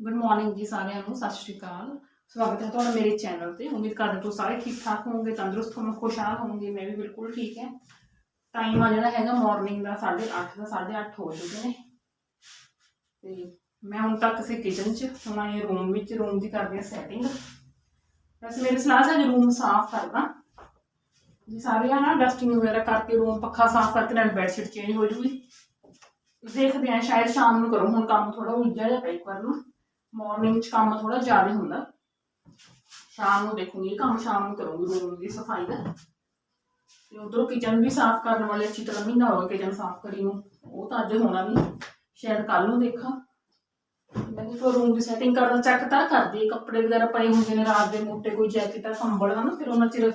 Good morning ਜੀ ਸਾਰਿਆਂ ਨੂੰ, ਸਤਿ ਸ਼੍ਰੀ ਅਕਾਲ। ਸਵਾਗਤ ਹੈ ਤੁਹਾਡਾ ਮੇਰੇ ਚੈਨਲ ਤੇ। ਉਮੀਦ ਕਰਦੇ ਹਾਂ ਤੁਸੀਂ ਸਾਰੇ ਠੀਕ ਠਾਕ ਹੋਵੋਗੇ, ਤੰਦਰੁਸਤ ਹੋਵੋਗੇ, ਖੁਸ਼ਹਾਲ ਹੋਵੋਗੇ। ਮੈਂ ਵੀ ਬਿਲਕੁਲ ਠੀਕ ਹੈ। ਟਾਈਮ ਆ ਜਿਹੜਾ ਹੈਗਾ ਮਾਰਨਿੰਗ ਦਾ 8:30 ਦਾ 8:30 ਹੋ ਚੁੱਕੇ ਨੇ। ਤੇ ਮੈਂ ਹੁਣ ਤੱਕ ਸੀ ਕਿਚਨ 'ਚ, ਹੁਣ ਆਏ ਰੂਮ ਵਿੱਚ ਰੂਮ ਦੀ ਕਰਦੇ ਹਾਂ ਸੈਟਿੰਗ ਵੈਸੇ ਮੇਰੀ ਸਲਾਹ ਹੈ ਕਿ ਰੂਮ ਸਾਫ਼ ਕਰਦਾ ਜੀ ਸਾਰੇ ਆ ਨਾ ਡਸਟਿੰਗ ਵਗੈਰਾ ਕਰਕੇ ਰੂਮ ਪੱਖਾ ਸਾਫ਼ ਕਰਕੇ ਨਾਲ ਬੈੱਡ ਸ਼ੀਟ ਚੇਂਜ ਹੋ ਜੂਗੀ। ਦੇਖਦੇ ਆ ਸ਼ਾਇਦ ਸ਼ਾਮ ਨੂੰ ਕਰੋ, ਹੁਣ ਕੰਮ ਥੋੜਾ ਉਲਝਿਆ ਜਿਹਾ ਪਿਆ ਇੱਕ ਵਾਰ ਨੂੰ। ਮਾਰਨਿੰਗ 'ਚ ਕੰਮ ਥੋੜਾ ਜ਼ਿਆਦਾ ਹੁੰਦਾ। ਸ਼ਾਮ ਨੂੰ ਦੇਖੂੰਗੀ, ਕੰਮ ਸ਼ਾਮ ਨੂੰ ਕਰੂੰਗੀ, ਰੂਮ ਦੀ ਸਫ਼ਾਈ ਦਾ। ਤੇ ਉਧਰੋਂ ਕਿਚਨ ਵੀ ਸਾਫ਼ ਕਰਨ ਵਾਲੇ, ਅੱਛੀ ਤਰ੍ਹਾਂ ਮਹੀਨਾ ਹੋ ਗਿਆ ਕਿਚਨ ਸਾਫ਼ ਕਰੀ ਨੂੰ। ਉਹ ਤਾਂ ਅੱਜ ਹੋਣਾ ਨਹੀਂ ਸ਼ਾਇਦ ਕੱਲ ਨੂੰ ਦੇਖਾਂ। ਮੈਂ ਕਿਹਾ ਰੂਮ ਦੀ ਸੈਟਿੰਗ ਕਰਦਾ ਚੈੱਕ ਤਾਂ ਕਰਦੀ, ਕੱਪੜੇ ਵਗੈਰਾ ਪਏ ਹੁੰਦੇ ਨੇ ਰਾਤ ਦੇ ਮੋਟੇ, ਕੋਈ ਜੈਕਟ ਆ, ਕੰਬਲ ਆ ਨਾ, ਫਿਰ ਉਹਨਾਂ ਚਿਰ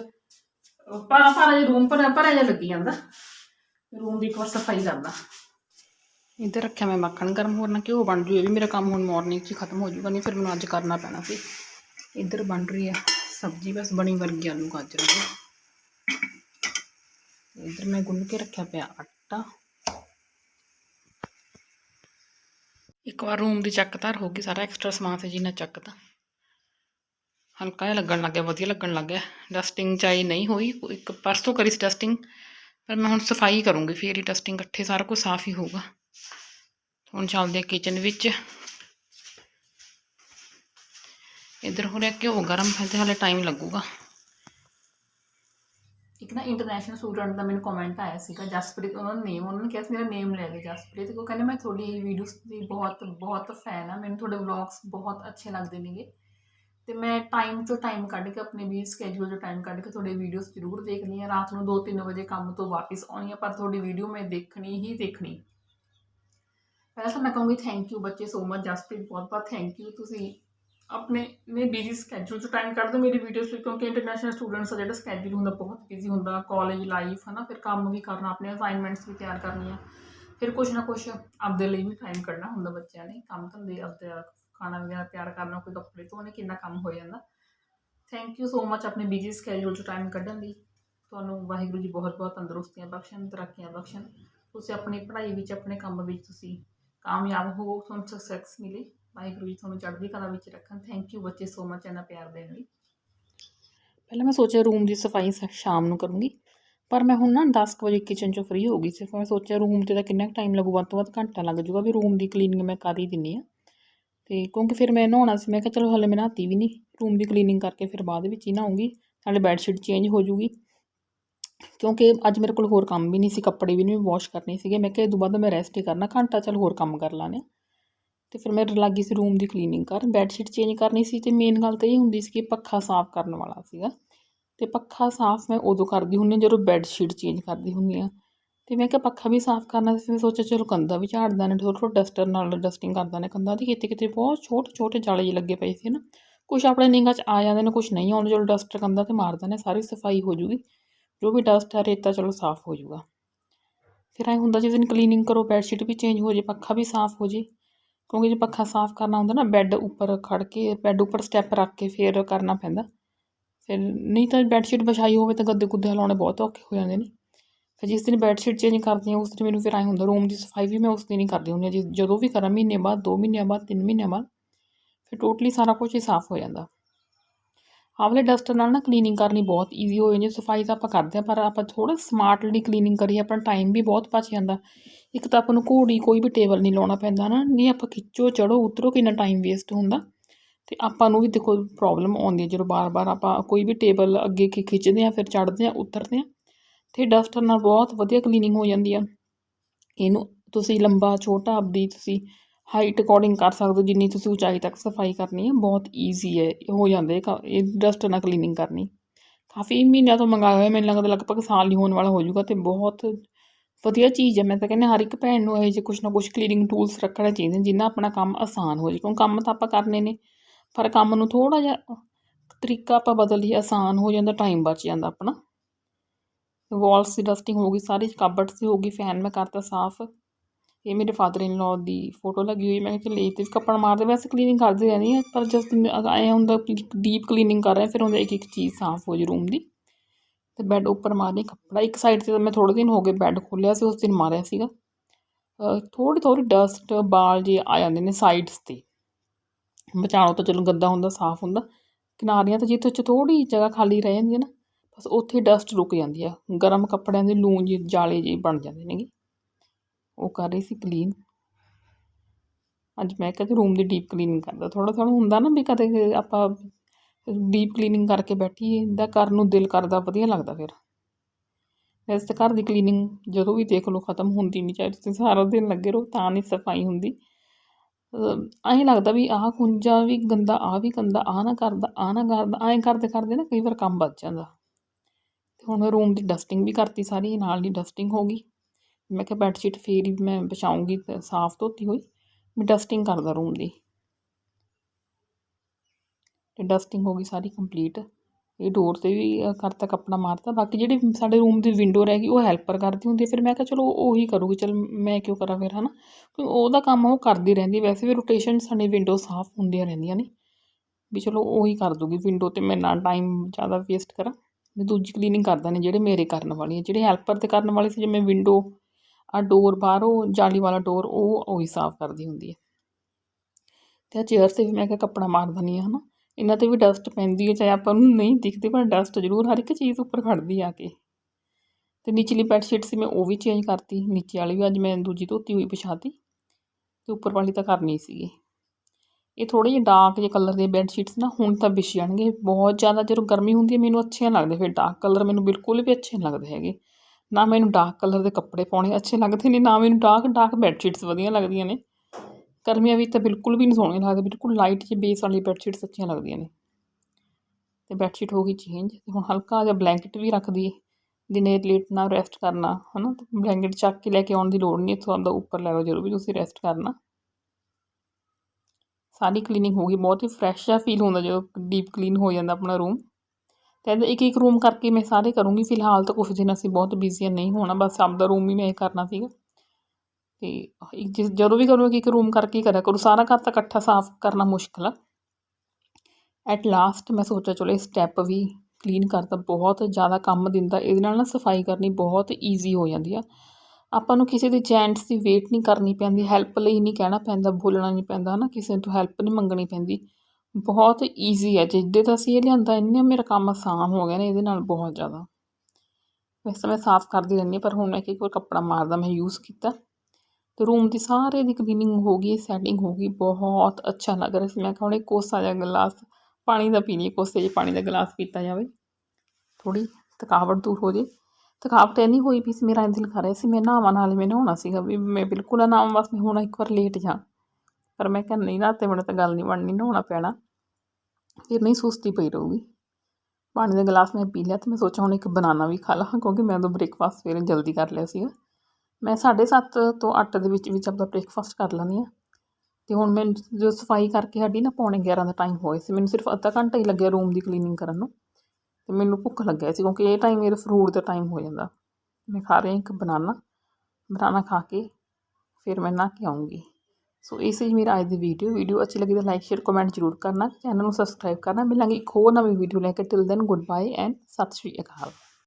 ਪਾਰਾ ਪਾਰਾ ਜਿਹਾ ਰੂਮ ਭਰਿਆ ਭਰਿਆ ਜਿਹਾ ਲੱਗੀ ਜਾਂਦਾ। ਰੂਮ ਦੀ ਇੱਕ ਵਾਰ ਸਫ਼ਾਈ ਕਰਦਾ। ਇੱਧਰ ਰੱਖਿਆ ਮੈਂ ਮੱਖਣ ਗਰਮ ਹੋਰ ਨਾ ਘਿਓ ਬਣ ਜੂ, ਇਹ ਵੀ ਮੇਰਾ ਕੰਮ ਹੁਣ ਮਾਰਨਿੰਗ 'ਚ ਹੀ ਖਤਮ ਹੋ ਜੂਗਾ ਨਹੀਂ ਫਿਰ ਮੈਨੂੰ ਅੱਜ ਕਰਨਾ ਪੈਣਾ ਸੀ। ਇੱਧਰ ਬਣ ਰਹੀ ਹੈ ਸਬਜ਼ੀ, ਬਸ ਬਣੀ ਵਰਗੀ ਆਲੂ ਗਾਜਰਾਂ ਦੀ। ਇੱਧਰ ਮੈਂ ਗੁੰਨ ਕੇ ਰੱਖਿਆ ਪਿਆ ਆਟਾ। ਇੱਕ ਵਾਰ ਰੂਮ ਦੀ ਚੱਕ ਹੋ ਗਈ, ਸਾਰਾ ਐਕਸਟਰਾ ਸਮਾਨ ਸੀ ਜਿੰਨਾ ਚੱਕਤਾ ਹਲਕਾ ਜਿਹਾ ਲੱਗਣ ਲੱਗ ਗਿਆ ਵਧੀਆ ਲੱਗਣ ਲੱਗ ਗਿਆ ਡਸਟਿੰਗ ਚਾਹੀ ਨਹੀਂ ਹੋਈ, ਇੱਕ ਪਰਸੋਂ ਕਰੀ ਸੀ ਡਸਟਿੰਗ ਪਰ ਮੈਂ ਹੁਣ ਸਫ਼ਾਈ ਕਰੂੰਗੀ, ਫਿਰ ਹੀ ਡਸਟਿੰਗ ਇਕੱਠੇ ਸਾਰਾ ਕੁਝ ਸਾਫ਼ ਹੀ ਹੋਊਗਾ। ਹੁਣ ਚੱਲਦੇ ਆ ਕਿਚਨ ਵਿੱਚ। ਇੱਧਰ ਹੋ ਰਿਹਾ ਘਿਓ ਗਰਮ ਹੈ ਤੇ ਹਲੇ ਟਾਈਮ ਲੱਗੂਗਾ। ਇੱਕ ਨਾ ਇੰਟਰਨੈਸ਼ਨਲ ਸਟੂਡੈਂਟ ਦਾ ਮੈਨੂੰ ਕਮੈਂਟ ਆਇਆ ਸੀਗਾ, ਜਸਪ੍ਰੀਤ ਉਹਨਾਂ ਦਾ ਨੇਮ ਉਹਨਾਂ ਨੇ ਕਿਹਾ ਸੀ ਮੇਰਾ ਨੇਮ ਲੈ ਲੈ ਜਸਪ੍ਰੀਤ। ਉਹ ਕਹਿੰਦੇ, ਮੈਂ ਤੁਹਾਡੀ ਵੀਡੀਓਜ਼ ਦੀ ਬਹੁਤ ਬਹੁਤ ਫੈਨ ਆ ਮੈਨੂੰ ਤੁਹਾਡੇ ਵਲੌਗਸ ਬਹੁਤ ਅੱਛੇ ਲੱਗਦੇ ਨੇਗੇ। ਤੇ ਮੈਂ ਟਾਈਮ ਤੋਂ ਟਾਈਮ ਕੱਢ ਕੇ, ਆਪਣੇ ਵੀ ਸਕੇਜੂਲ ਤੋਂ ਟਾਈਮ ਕੱਢ ਕੇ ਤੁਹਾਡੇ ਵੀਡੀਓਜ਼ ਜ਼ਰੂਰ ਦੇਖਣੀ ਆ ਰਾਤ ਨੂੰ 2-3 ਵਜੇ ਕੰਮ ਤੋਂ ਵਾਪਸ ਆਉਣੀ ਆ, ਪਰ ਤੁਹਾਡੀ ਵੀਡੀਓ ਮੈਂ ਦੇਖਣੀ ਹੀ ਦੇਖਣੀ। ਪਹਿਲਾਂ ਤਾਂ ਮੈਂ ਕਹੂੰਗੀ ਥੈਂਕ ਯੂ ਬੱਚੇ ਸੋ ਮਚ ਜਸਪ੍ਰੀਤ ਬਹੁਤ ਬਹੁਤ ਥੈਂਕ ਯੂ ਤੁਸੀਂ ਆਪਣੇ ਨੇ ਬਿਜ਼ੀ ਸਕੇਜੂਲ ਚ ਟਾਈਮ ਕੱਢ ਕੱਢਦੇ ਮੇਰੀ ਵੀਡੀਓਜ਼ ਲਈ ਕਿਉਂਕਿ ਇੰਟਰਨੈਸ਼ਨਲ ਸਟੂਡੈਂਟਸ ਦਾ ਜਿਹੜਾ ਸਕੇਜੂਲ ਹੁੰਦਾ ਬਹੁਤ ਬਿਜ਼ੀ ਹੁੰਦਾ ਕਾਲਜ ਲਾਈਫ ਹੈ ਨਾ ਫਿਰ ਕੰਮ ਵੀ ਕਰਨਾ, ਆਪਣੇ ਅਸਾਈਨਮੈਂਟਸ ਵੀ ਤਿਆਰ ਕਰਨੀਆਂ, ਫਿਰ ਕੁਝ ਨਾ ਕੁਝ ਆਪਦੇ ਲਈ ਵੀ ਟਾਈਮ ਕੱਢਣਾ ਹੁੰਦਾ ਬੱਚਿਆਂ ਨੇ, ਕੰਮ ਧੰਦੇ ਆਪਦੇ ਖਾਣਾ ਵਗੈਰਾ ਤਿਆਰ ਕਰਨਾ, ਕੋਈ ਕੱਪੜੇ ਧੋਣੇ, ਕਿੰਨਾ ਕੰਮ ਹੋ ਜਾਂਦਾ। ਥੈਂਕ ਯੂ ਸੋ ਮਚ ਆਪਣੇ ਬਿਜ਼ੀ ਸਕੇਜੂਲ ਚ ਟਾਈਮ ਕੱਢਣ ਲਈ। ਤੁਹਾਨੂੰ ਵਾਹਿਗੁਰੂ ਜੀ ਬਹੁਤ ਬਹੁਤ ਤੰਦਰੁਸਤੀਆਂ ਬਖਸ਼ਣ, ਤਰੱਕੀਆਂ ਬਖਸ਼ਣ। ਤੁਸੀਂ ਆਪਣੀ ਪੜ੍ਹਾਈ ਵਿੱਚ, ਆਪਣੇ ਕੰਮ ਵਿੱਚ ਤੁਸੀਂ ਕਾਮਯਾਬ ਹੋ, ਤੁਹਾਨੂੰ ਸਕਸੈਸ ਮਿਲੇ। ਵਾਹਿਗੁਰੂ ਜੀ ਤੁਹਾਨੂੰ ਚੜ੍ਹਦੀ ਕਲਾ ਵਿੱਚ ਰੱਖਣ। ਥੈਂਕ ਯੂ ਬੱਚੇ ਸੋ ਮਚ ਇੰਨਾ ਪਿਆਰ ਦੇਣ ਲਈ। ਪਹਿਲਾਂ ਮੈਂ ਸੋਚਿਆ ਰੂਮ ਦੀ ਸਫ਼ਾਈ ਸ- ਸ਼ਾਮ ਨੂੰ ਕਰੂੰਗੀ। ਪਰ ਮੈਂ ਹੁਣ ਨਾ 10 ਕੁ ਵਜੇ ਕਿਚਨ ਚੋਂ ਫ੍ਰੀ ਹੋ ਗਈ ਸੀ। ਫਿਰ ਮੈਂ ਸੋਚਿਆ ਰੂਮ ਤੇ ਤਾਂ ਕਿੰਨਾ ਟਾਈਮ ਲੱਗੂ, ਵੱਧ ਤੋਂ ਵੱਧ ਘੰਟਾ ਲੱਗ ਜਾਊਗਾ ਵੀ ਰੂਮ ਦੀ ਕਲੀਨਿੰਗ ਮੈਂ ਕਰ ਹੀ ਦਿੰਨੀ ਆ। ਤੇ ਕਿਉਂਕਿ ਫਿਰ ਮੈਂ ਨਹਾਉਣਾ ਸੀ। ਮੈਂ ਕਿਹਾ ਚਲੋ ਹਲੇ ਮੈਂ ਨਹਾਤੀ ਵੀ ਨਹੀਂ ਰੂਮ ਦੀ ਕਲੀਨਿੰਗ ਕਰਕੇ ਫਿਰ ਬਾਅਦ ਵਿੱਚ ਹੀ ਨਹਾਉਂਗੀ ਨਾਲੇ ਬੈੱਡ ਸ਼ੀਟ ਚੇਂਜ ਹੋ ਜੂਗੀ। ਕਿਉਂਕਿ ਅੱਜ ਮੇਰੇ ਕੋਲ ਹੋਰ ਕੰਮ ਵੀ ਨਹੀਂ ਸੀ, ਕੱਪੜੇ ਵੀ ਨਹੀਂ ਵਾਸ਼ ਕਰਨੇ ਸੀਗੇ। ਮੈਂ ਕਿਹਾ ਇਹ ਤੋਂ ਬਾਅਦ ਮੈਂ ਰੈਸਟ ਹੀ ਕਰਨਾ, ਘੰਟਾ ਚੱਲ ਹੋਰ ਕੰਮ ਕਰ ਲਾਂਗੇ। ਤੇ ਫਿਰ ਮੈਂ ਲੱਗੀ ਸੀ ਰੂਮ ਦੀ ਕਲੀਨਿੰਗ ਕਰਨ ਬੈੱਡ ਸ਼ੀਟ ਚੇਂਜ ਕਰਨੀ ਸੀ ਤੇ ਮੇਨ ਗੱਲ ਤਾਂ ਇਹ ਹੁੰਦੀ ਸੀ ਕਿ ਪੱਖਾ ਸਾਫ਼ ਕਰਨ ਵਾਲਾ ਸੀਗਾ। ਤੇ ਪੱਖਾ ਸਾਫ਼ ਮੈਂ ਉਦੋਂ ਕਰਦੀ ਹੁੰਦੀ ਹਾਂ ਜਦੋਂ ਬੈੱਡ ਸ਼ੀਟ ਚੇਂਜ ਕਰਦੀ ਹੁੰਦੀ ਆ ਤੇ ਮੈਂ ਕਿਹਾ ਪੱਖਾ ਵੀ ਸਾਫ਼ ਕਰਨਾ ਸੀ, ਮੈਂ ਸੋਚਿਆ ਚਲੋ ਕੰਧਾਂ ਵੀ ਝਾੜਦਾ ਨੇ ਥੋੜ੍ਹਾ ਥੋੜ੍ਹਾ ਡਸਟਰ ਨਾਲ ਡਸਟਿੰਗ ਕਰਦਾ ਨੇ ਕੰਧਾਂ ਦੀ ਕਿਤੇ ਕਿਤੇ ਬਹੁਤ ਛੋਟੇ ਛੋਟੇ ਜਾਲੇ ਜਿਹੇ ਲੱਗੇ ਪਏ ਸੀ ਨਾ। ਕੁਛ ਆਪਣੇ ਨਿਗਾਹ 'ਚ ਆ ਜਾਂਦੇ ਨੇ, ਕੁਛ ਨਹੀਂ ਆਉਂਦੇ ਜਦੋਂ ਡਸਟਰ ਕੰਧਾਂ ਤੇ ਮਾਰਦਾ ਨੇ, ਸਾਰੀ ਸਫ਼ਾਈ ਹੋ ਜੂਗੀ। ਜੋ ਵੀ ਡਸਟ ਹੈ, ਰੇਤਾ ਚਲੋ ਸਾਫ਼ ਹੋ ਜੂਗਾ ਫਿਰ ਐਂ ਹੁੰਦਾ, ਜਿਸ ਦਿਨ ਕਲੀਨਿੰਗ ਕਰੋ ਬੈੱਡ ਸ਼ੀਟ ਵੀ ਚੇਂਜ ਹੋ ਜੇ, ਪੱਖਾ ਵੀ ਸਾਫ਼ ਹੋ ਜੇ। ਕਿਉਂਕਿ ਜੇ ਪੱਖਾ ਸਾਫ਼ ਕਰਨਾ ਹੁੰਦਾ ਨਾ ਬੈੱਡ ਉੱਪਰ ਖੜ ਕੇ ਬੈੱਡ ਉੱਪਰ ਸਟੈਪ ਰੱਖ ਕੇ ਫਿਰ ਕਰਨਾ ਪੈਂਦਾ। ਫਿਰ ਨਹੀਂ ਤਾਂ ਬੈੱਡ ਸ਼ੀਟ ਵਿਛਾਈ ਹੋਵੇ ਤਾਂ ਗੱਦੇ ਗੁੱਦੇ ਹਿਲਾਉਣੇ ਬਹੁਤ ਔਖੇ ਹੋ ਜਾਂਦੇ ਨੇ। ਫਿਰ ਜਿਸ ਦਿਨ ਬੈੱਡ ਸ਼ੀਟ ਚੇਂਜ ਕਰਦੀ ਹਾਂ, ਉਸ ਦਿਨ ਮੈਨੂੰ ਫਿਰ ਐਂ ਹੁੰਦਾ ਰੂਮ ਦੀ ਸਫ਼ਾਈ ਵੀ ਮੈਂ ਉਸ ਦਿਨ ਹੀ ਕਰਦੀ ਹੁੰਦੀ ਹਾਂ। ਜਿਸ- ਜਦੋਂ ਵੀ ਕਰਾਂ, ਮਹੀਨੇ ਬਾਅਦ, ਦੋ ਮਹੀਨਿਆਂ ਬਾਅਦ, ਤਿੰਨ ਮਹੀਨਿਆਂ ਬਾਅਦ, ਫਿਰ ਟੋਟਲੀ ਸਾਰਾ ਕੁਝ ਹੀ ਸਾਫ਼ ਹੋ ਜਾਂਦਾ। ਆਹ ਵਾਲੇ ਡਸਟਰ ਨਾਲ ਨਾ ਕਲੀਨਿੰਗ ਕਰਨੀ ਬਹੁਤ ਈਜ਼ੀ ਹੋ ਜਾਂਦੀ ਸਫ਼ਾਈ ਤਾਂ ਆਪਾਂ ਕਰਦੇ ਹਾਂ, ਪਰ ਆਪਾਂ ਥੋੜਾ ਸਮਾਰਟਲੀ ਕਲੀਨਿੰਗ ਕਰੀਏ, ਆਪਣਾ ਟਾਈਮ ਵੀ ਬਹੁਤ ਬਚ ਜਾਂਦਾ। ਇੱਕ ਤਾਂ ਆਪਾਂ ਨੂੰ ਘੋੜੀ ਕੋਈ ਵੀ ਟੇਬਲ ਨਹੀਂ ਲਾਉਣਾ ਪੈਂਦਾ ਨਾ, ਨਹੀਂ ਆਪਾਂ ਖਿੱਚੋ ਚੜੋ ਉਤਰੋ, ਕਿੰਨਾ ਟਾਈਮ ਵੇਸਟ ਹੁੰਦਾ। ਤੇ ਆਪਾਂ ਨੂੰ ਵੀ ਦੇਖੋ ਪ੍ਰੋਬਲਮ ਆਉਂਦੀ ਹੈ, ਜਦੋਂ ਬਾਰ-ਬਾਰ ਆਪਾਂ ਕੋਈ ਵੀ ਟੇਬਲ ਅੱਗੇ ਖਿ- ਖਿੱਚਦੇ ਆ ਫਿਰ ਚੜ੍ਹਦੇ ਆ ਉਤਰਦੇ ਆ ਤੇ ਡਸਟਰ ਨਾਲ ਬਹੁਤ ਵਧੀਆ ਕਲੀਨਿੰਗ ਹੋ ਜਾਂਦੀ ਆ। ਇਹਨੂੰ ਤੁਸੀਂ ਲੰਬਾ, ਛੋਟਾ ਆਪਦੀ ਤੁਸੀਂ ਹਾਈਟ ਅਕੋਰਡਿੰਗ ਕਰ ਸਕਦੇ ਹੋ, ਜਿੰਨੀ ਤੁਸੀਂ ਉਚਾਈ ਤੱਕ ਸਫ਼ਾਈ ਕਰਨੀ ਹੈ, ਬਹੁਤ ਈਜ਼ੀ ਹੈ, ਇਹ ਹੋ ਜਾਂਦਾ ਕ- ਇਹ ਡਸਟ ਨਾਲ ਕਲੀਨਿੰਗ ਕਰਨੀ। ਕਾਫੀ ਮਹੀਨਿਆਂ ਤੋਂ ਮੰਗਾਇਆ ਹੋਇਆ, ਮੈਨੂੰ ਲੱਗਦਾ ਲਗਭਗ ਸਾਲ ਹੀ ਹੋਣ ਵਾਲਾ ਹੋ ਜਾਊਗਾ ਤੇ ਬਹੁਤ ਵਧੀਆ ਚੀਜ਼ ਹੈ। ਮੈਂ ਤਾਂ ਕਹਿੰਦਾ ਹਰ ਇੱਕ ਭੈਣ ਨੂੰ ਇਹ ਜਿਹੇ ਕੁਛ ਨਾ ਕੁਛ ਕਲੀਨਿੰਗ ਟੂਲਸ ਰੱਖਣੇ ਚਾਹੀਦੇ ਨੇ, ਜਿੰਨਾ ਆਪਣਾ ਕੰਮ ਆਸਾਨ ਹੋ ਜਾਏ, ਕਿਉਂਕਿ ਕੰਮ ਤਾਂ ਆਪਾਂ ਕਰਨੇ ਨੇ, ਪਰ ਕੰਮ ਨੂੰ ਥੋੜਾ ਜਿਹਾ ਤਰੀਕਾ ਆਪਾਂ ਬਦਲ ਲਈਏ, ਆਸਾਨ ਹੋ ਜਾਂਦਾ ਟਾਈਮ ਬਚ ਜਾਂਦਾ ਆਪਣਾ। ਵਾਲਸ ਦੀ ਡਸਟਿੰਗ ਹੋ ਗਈ, ਸਾਰੀ ਕਾਬਟਸ ਦੀ ਹੋ ਗਈ ਫੈਨ ਮੈਂ ਕਰਤਾ ਸਾਫ਼। ਇਹ ਮੇਰੇ ਫਾਦਰ ਇਨ ਲਾਅ ਦੀ ਫੋਟੋ ਲੱਗੀ ਹੋਈ, ਮੈਂ ਕਿਹਾ ਲਈ ਤੇ ਕੱਪੜਾ ਮਾਰਦੇ, ਵੈਸੇ ਕਲੀਨਿੰਗ ਕਰਦੇ ਰਹਿੰਦੀ ਹਾਂ ਪਰ ਜਸਟ ਐਂ ਹੁੰਦਾ ਡੀਪ ਕਲੀਨਿੰਗ ਕਰ ਰਹੇ, ਫਿਰ ਉਹਦਾ ਇੱਕ ਇੱਕ ਚੀਜ਼ ਸਾਫ਼ ਹੋ ਜੇ ਰੂਮ ਦੀ। ਤੇ ਬੈੱਡ ਉੱਪਰ ਮਾਰਨੀ ਕੱਪੜਾ, ਇੱਕ ਸਾਈਡ ਤੇ ਤਾਂ ਮੈਂ ਥੋੜ੍ਹੇ ਦਿਨ ਹੋ ਗਏ ਬੈੱਡ ਖੋਲ੍ਹਿਆ ਸੀ, ਉਸ ਦਿਨ ਮਾਰਿਆ ਸੀਗਾ। ਥੋੜ੍ਹੀ ਥੋੜ੍ਹੀ ਡਸਟ ਬਾਲ ਜੇ ਆ ਜਾਂਦੇ ਨੇ ਸਾਈਡਸ ਤੇ। ਵਿਚਾਲੋਂ ਤਾਂ ਚਲੋ ਗੰਦਾ ਹੁੰਦਾ, ਸਾਫ਼ ਹੁੰਦਾ। ਕਿਨਾਰੀਆਂ ਤਾਂ ਜਿੱਥੇ 'ਚ ਥੋੜ੍ਹੀ ਜਗ੍ਹਾ ਖਾਲੀ ਰਹਿ ਜਾਂਦੀ ਹੈ ਨਾ, ਬਸ ਉੱਥੇ ਡਸਟ ਰੁਕ ਜਾਂਦੀ ਆ। ਗਰਮ ਕੱਪੜਿਆਂ ਦੇ ਲੂੰ ਜਿਹੇ ਜਾਲੇ ਜਿਹੇ ਬਣ ਜਾਂਦੇ ਨੇਗੇ। ਉਹ ਕਰ ਰਹੀ ਸੀ ਕਲੀਨ ਅੱਜ ਮੈਂ ਕਿਹਾ ਰੂਮ ਦੀ ਡੀਪ ਕਲੀਨਿੰਗ ਕਰਦਾ ਥੋੜ੍ਹਾ ਥੋੜ੍ਹਾ ਹੁੰਦਾ ਨਾ ਵੀ ਕਦੇ ਆਪਾਂ ਡੀਪ ਕਲੀਨਿੰਗ ਕਰਕੇ ਬੈਠੀਏ ਦਾ ਕਰਨ ਨੂੰ ਦਿਲ ਕਰਦਾ, ਵਧੀਆ ਲੱਗਦਾ ਫਿਰ। ਵੈਸੇ ਤਾਂ ਘਰ ਦੀ ਕਲੀਨਿੰਗ ਜਦੋਂ ਵੀ ਦੇਖ ਲਓ ਖਤਮ ਹੁੰਦੀ ਨਹੀਂ ਚਾਹੇ ਤੁਸੀਂ ਸਾਰਾ ਦਿਨ ਲੱਗੇ ਰਹੋ, ਤਾਂ ਨਹੀਂ ਸਫ਼ਾਈ ਹੁੰਦੀ। ਐਂ ਲੱਗਦਾ ਵੀ ਆਹ ਕੁੰਜਾ ਵੀ ਗੰਦਾ, ਆਹ ਵੀ ਗੰਦਾ, ਆਹ ਨਾ ਕਰਦਾ, ਆਹ ਨਾ ਕਰਦਾ, ਐਂ ਕਰਦੇ ਕਰਦੇ ਨਾ ਕਈ ਵਾਰ ਕੰਮ ਬਚ ਜਾਂਦਾ। ਤੇ ਹੁਣ ਰੂਮ ਦੀ ਡਸਟਿੰਗ ਵੀ ਕਰਤੀ ਸਾਰੀ, ਨਾਲ ਦੀ ਡਸਟਿੰਗ ਹੋ ਗਈ। ਮੈਂ ਕਿਹਾ ਬੈੱਡ ਸ਼ੀਟ ਫੇਰ ਹੀ ਮੈਂ ਵਿਛਾਉਂਗੀ ਸਾਫ਼ ਧੋਤੀ ਹੋਈ, ਮੈਂ ਡਸਟਿੰਗ ਕਰਦਾ ਰੂਮ ਦੀ। ਤੇ ਡਸਟਿੰਗ ਹੋ ਗਈ ਸਾਰੀ ਕੰਪਲੀਟ ਇਹ ਡੋਰ ਤੇ ਵੀ ਕਰਤਾ ਕੱਪੜਾ ਮਾਰਤਾ। ਬਾਕੀ ਜਿਹੜੀ ਸਾਡੇ ਰੂਮ ਦੀ ਵਿੰਡੋ ਰਹਿ ਗਈ, ਉਹ ਹੈਲਪਰ ਕਰਦੀ ਹੁੰਦੀ ਫਿਰ ਮੈਂ ਕਿਹਾ ਚਲੋ ਉਹੀ ਕਰੂਗੀ, ਚਲ ਮੈਂ ਕਿਉਂ ਕਰਾਂ ਫਿਰ, ਹਨਾ? ਕਿਉਂਕਿ ਉਹਦਾ ਕੰਮ ਉਹ ਕਰਦੀ ਰਹਿੰਦੀ ਵੈਸੇ ਵੀ ਰੋਟੇਸ਼ਨ ਸਾਡੇ ਵਿੰਡੋ ਸਾਫ਼ ਹੁੰਦੀਆਂ ਰਹਿੰਦੀਆਂ ਨੇ। ਵੀ ਚਲੋ ਉਹੀ ਕਰ ਦੂਗੀ ਵਿੰਡੋ ਤੇ ਮੈਂ ਨਾ ਟਾਈਮ ਜ਼ਿਆਦਾ ਵੇਸਟ ਕਰਾਂ। ਮੈਂ ਦੂਜੀ ਕਲੀਨਿੰਗ ਕਰਦਾ ਨੇ ਜਿਹੜੇ ਮੇਰੇ ਕਰਨ ਵਾਲੀ ਹੈ ਜਿਹੜੇ ਹੈਲਪਰ ਤੇ ਕਰਨ ਵਾਲੇ ਸੀ, ਜਿਵੇਂ ਵਿੰਡੋ ਆ ਡੋਰ ਬਾਹਰੋਂ ਜਾਲੀ ਵਾਲਾ ਡੋਰ ਉਹ ਉਹੀ ਸਾਫ਼ ਕਰਦੀ ਹੁੰਦੀ ਹੈ। ਤੇ ਆ ਚੇਅਰ ਤੇ ਵੀ ਮੈਂ ਕਿਹਾ ਕੱਪੜਾ ਮਾਰ ਦਿੰਦੀ ਹਾਂ ਹਨਾ। ਇਹਨਾਂ ਤੇ ਵੀ ਡਸਟ ਪੈਂਦੀ ਹੈ, ਚਾਹੇ ਆਪਾਂ ਨੂੰ ਨਹੀਂ ਦਿਖਦੀ, ਪਰ ਡਸਟ ਜ਼ਰੂਰ ਹਰ ਇੱਕ ਚੀਜ਼ ਉੱਪਰ ਖੜਦੀ ਆ ਕੇ। ਤੇ ਨੀਚਲੀ ਬੈੱਡ ਸ਼ੀਟ ਸੀ, ਮੈਂ ਉਹ ਵੀ ਚੇਂਜ ਕਰਤੀ। ਨੀਚੇ ਵਾਲੀ ਵੀ ਅੱਜ ਮੈਂ ਦੂਜੀ ਧੋਤੀ ਹੋਈ ਵਿਛਾਤੀ। ਤੇ ਉੱਪਰ ਵਾਲੀ ਤਾਂ ਕਰਨੀ ਸੀਗੀ। ਇਹ ਥੋੜੇ ਜਿਹੇ ਡਾਰਕ ਜਿਹੇ ਕਲਰ ਦੇ ਬੈੱਡ ਸ਼ੀਟਸ ਨਾ, ਹੁਣ ਤਾਂ ਵਿਛ ਜਾਣਗੇ। ਬਹੁਤ ਜ਼ਿਆਦਾ ਜਦੋਂ ਗਰਮੀ ਹੁੰਦੀ ਹੈ, ਮੈਨੂੰ ਅੱਛੀਆਂ ਲੱਗਦੇ। ਫਿਰ ਡਾਰਕ ਕਲਰ ਮੈਨੂੰ ਬਿਲਕੁਲ ਵੀ ਅੱਛੇ ਨਹੀਂ ਲੱਗਦੇ ਹੈਗੇ। ਨਾ ਮੈਨੂੰ ਡਾਰਕ ਕਲਰ ਦੇ ਕੱਪੜੇ ਪਾਉਣੇ, ਅੱਛੇ ਲੱਗਦੇ ਨੇ, ਨਾ ਮੈਨੂੰ ਡਾਰਕ ਡਾਰਕ ਬੈੱਡਸ਼ੀਟਸ ਵਧੀਆ ਲੱਗਦੀਆਂ ਨੇ। ਗਰਮੀਆਂ ਵਿੱਚ ਤਾਂ ਬਿਲਕੁਲ ਵੀ ਨਹੀਂ ਸੋਹਣੇ ਲੱਗਦੇ, ਬਿਲਕੁਲ ਲਾਈਟ ਜਿਹੇ ਬੇਸ ਵਾਲੀ ਬੈਡਸ਼ੀਟਸ ਅੱਛੀਆਂ ਲੱਗਦੀਆਂ ਨੇ। ਤੇ ਬੈੱਡਸ਼ੀਟ ਹੋ ਗਈ ਚੇਂਜ ਤੇ ਹੁਣ ਹਲਕਾ ਜਿਹਾ ਬਲੈਂਕਟ ਵੀ ਰੱਖ ਦਈਏ ਦਿਨੇ ਲੇਟਣਾ ਰੈਸਟ ਕਰਨਾ, ਹਨਾ, ਤੇ ਬਲੈਂਕਟ ਚੱਕ ਕੇ ਲੈ ਕੇ ਆਉਣ ਦੀ ਲੋੜ ਨਹੀਂ ਇੱਥੋਂ ਆਪਦਾ ਉੱਪਰ ਲੈ ਲਓ ਜਦੋਂ ਵੀ ਤੁਸੀਂ ਰੈਸਟ ਕਰਨਾ। ਸਾਰੀ ਕਲੀਨਿੰਗ ਹੋ ਗਈ, ਬਹੁਤ ਹੀ ਫਰੈਸ਼ ਆ ਫੀਲ ਹੁੰਦਾ ਜਦੋਂ ਡੀਪ ਕਲੀਨ ਹੋ ਜਾਂਦਾ ਆਪਣਾ ਰੂਮ ਤੇ ਇੱਕ ਇੱਕ ਰੂਮ ਕਰਕੇ ਮੈਂ ਸਾਰੇ ਕਰੂੰਗੀ, ਫਿਲਹਾਲ ਤਾਂ ਕੁਝ ਦਿਨ ਅਸੀਂ ਬਹੁਤ ਬਿਜ਼ੀ ਨਹੀਂ ਹੋਣਾ, ਬਸ ਆਪਦਾ ਰੂਮ ਹੀ ਮੈਂ ਇਹ ਕਰਨਾ ਸੀਗਾ। ਤੇ ਇੱਕ ਜਿਸ ਜਦੋਂ ਵੀ ਕਰੂੰਗੀ, ਇੱਕ ਰੂਮ ਕਰਕੇ ਕਰਿਆ ਕਰੋ। ਸਾਰਾ ਘਰ ਤਾਂ ਇਕੱਠਾ ਸਾਫ਼ ਕਰਨਾ ਮੁਸ਼ਕਿਲ ਆ। ਐਟ ਲਾਸਟ ਮੈਂ ਸੋਚਿਆ, ਚਲੋ ਇਹ ਸਟੈਪ ਵੀ ਕਲੀਨ ਕਰਤਾ ਬਹੁਤ ਜ਼ਿਆਦਾ ਕੰਮ ਦਿੰਦਾ, ਇਹਦੇ ਨਾਲ ਨਾ ਸਫ਼ਾਈ ਕਰਨੀ ਬਹੁਤ ਈਜ਼ੀ ਹੋ ਜਾਂਦੀ ਆ। ਆਪਾਂ ਨੂੰ ਕਿਸੇ ਦੇ ਜੈਂਟਸ ਦੀ ਵੇਟ ਨਹੀਂ ਕਰਨੀ ਪੈਂਦੀ ਹੈਲਪ ਲਈ ਨਹੀਂ ਕਹਿਣਾ ਪੈਂਦਾ, ਬੋਲਣਾ ਨਹੀਂ ਪੈਂਦਾ ਨਾ ਕਿਸੇ ਤੋਂ ਹੈਲਪ ਨਹੀਂ ਮੰਗਣੀ ਪੈਂਦੀ। ਬਹੁਤ ਈਜ਼ੀ ਹੈ ਜਿੱਦੇ ਤਾਂ ਅਸੀਂ ਇਹ ਲਿਆਂਦਾ, ਇੰਨੇ ਮੇਰਾ ਕੰਮ ਆਸਾਨ ਹੋ ਗਿਆ ਨਾ ਇਹਦੇ ਨਾਲ ਬਹੁਤ ਜ਼ਿਆਦਾ। ਵੈਸੇ ਮੈਂ ਸਾਫ਼ ਕਰਦੀ ਰਹਿੰਦੀ ਪਰ ਹੁਣ ਮੈਂ ਇੱਕ ਵਾਰ ਕੱਪੜਾ ਮਾਰਦਾ ਮੈਂ ਯੂਜ਼ ਕੀਤਾ। ਤੇ ਰੂਮ ਦੀ ਸਾਰੇ ਦੀ ਕਲੀਨਿੰਗ ਹੋ ਗਈ ਸੈਟਿੰਗ ਹੋ ਗਈ, ਬਹੁਤ ਅੱਛਾ ਲੱਗ ਰਿਹਾ ਸੀ। ਮੈਂ ਕਿਹਾ ਹੁਣ ਇੱਕ ਕੋਸਾ ਜਿਹਾ ਗਲਾਸ, ਪਾਣੀ ਦਾ ਪੀਣੀ ਕੋਸੇ ਜਿਹੇ ਪਾਣੀ ਦਾ ਗਲਾਸ ਪੀਤਾ ਜਾਵੇ। ਥੋੜੀ ਥਕਾਵਟ ਦੂਰ ਹੋ ਜੇ। ਥਕਾਵਟ ਇੰਨੀ ਹੋਈ ਵੀ ਸੀ, ਮੇਰਾ ਦਿਲ ਕਰ ਰਿਹਾ ਸੀ, ਮੈਂ ਨਹਾਵਾਂ ਨਾਲ ਮੈਂ ਨਹਾਉਣਾ ਸੀਗਾ ਵੀ ਮੈਂ ਬਿਲਕੁਲ ਨਾ ਬਸ ਮੈਂ ਹੁਣ ਇੱਕ ਵਾਰ ਲੇਟ ਜਾ ਪਰ ਮੈਂ ਕਿਹਾ ਨਹੀਂ ਨਹਾਤੇ ਬਣੇ ਤਾਂ ਗੱਲ ਨਹੀਂ ਬਣਨੀ, ਨਹਾਉਣਾ ਪੈਣਾ। ਫਿਰ ਨਹੀਂ, ਸੁਸਤੀ ਪਈ ਰਹੂਗੀ। ਪਾਣੀ ਦਾ ਗਲਾਸ ਮੈਂ ਪੀ ਲਿਆ ਤੇ ਮੈਂ ਸੋਚਿਆ ਹੁਣ ਇੱਕ ਬਨਾਨਾ ਵੀ ਖਾ ਲਾਂ, ਕਿਉਂਕਿ ਮੈਂ ਤਾਂ ਬ੍ਰੇਕਫਾਸਟ ਸਵੇਰੇ ਜਲਦੀ ਕਰ ਲਿਆ ਸੀਗਾ। ਮੈਂ 7:30 ਤੋਂ 8 ਦੇ ਵਿੱਚ ਵਿੱਚ ਆਪਦਾ ਬ੍ਰੇਕਫਾਸਟ ਕਰ ਲੈਂਦੀ ਹਾਂ। ਤੇ ਹੁਣ ਮੈਂ ਜੋ ਸਫ਼ਾਈ ਕਰਕੇ ਸਾਡੀ ਨਾ ਪੌਣੇ 11 ਦਾ ਟਾਈਮ ਹੋਇਆ ਸੀ, ਮੈਨੂੰ ਸਿਰਫ ਅੱਧਾ ਘੰਟਾ ਹੀ ਲੱਗਿਆ ਰੂਮ ਦੀ ਕਲੀਨਿੰਗ ਕਰਨ ਨੂੰ। ਤੇ ਮੈਨੂੰ ਭੁੱਖ ਲੱਗਿਆ ਸੀ, ਕਿਉਂਕਿ ਇਹ ਟਾਈਮ ਮੇਰੇ ਫਰੂਟ ਦਾ ਟਾਈਮ ਹੋ ਜਾਂਦਾ। ਮੈਂ ਖਾ ਰਹੀ ਇੱਕ ਬਨਾਨਾ ਬਨਾਨਾ ਖਾ ਕੇ ਫਿਰ ਮੈਂ ਨਹਾ ਕੇ ਆਉਂਗੀ ਸੋ ਇਹ ਸੀ ਮੇਰਾ ਅੱਜ ਦੀ ਵੀਡੀਓ ਵੀਡੀਓ ਅੱਛੀ ਲੱਗੀ ਤਾਂ ਲਾਈਕ ਸ਼ੇਅਰ ਕਮੈਂਟ ਜ਼ਰੂਰ ਕਰਨਾ ਚੈਨਲ ਨੂੰ ਸਬਸਕ੍ਰਾਈਬ ਕਰਨਾ। ਮਿਲਾਂਗੇ ਇੱਕ ਹੋਰ ਨਵੀਂ ਵੀਡੀਓ ਲੈ ਕੇ। Till then good bye and ਸਤਿ ਸ਼੍ਰੀ ਅਕਾਲ।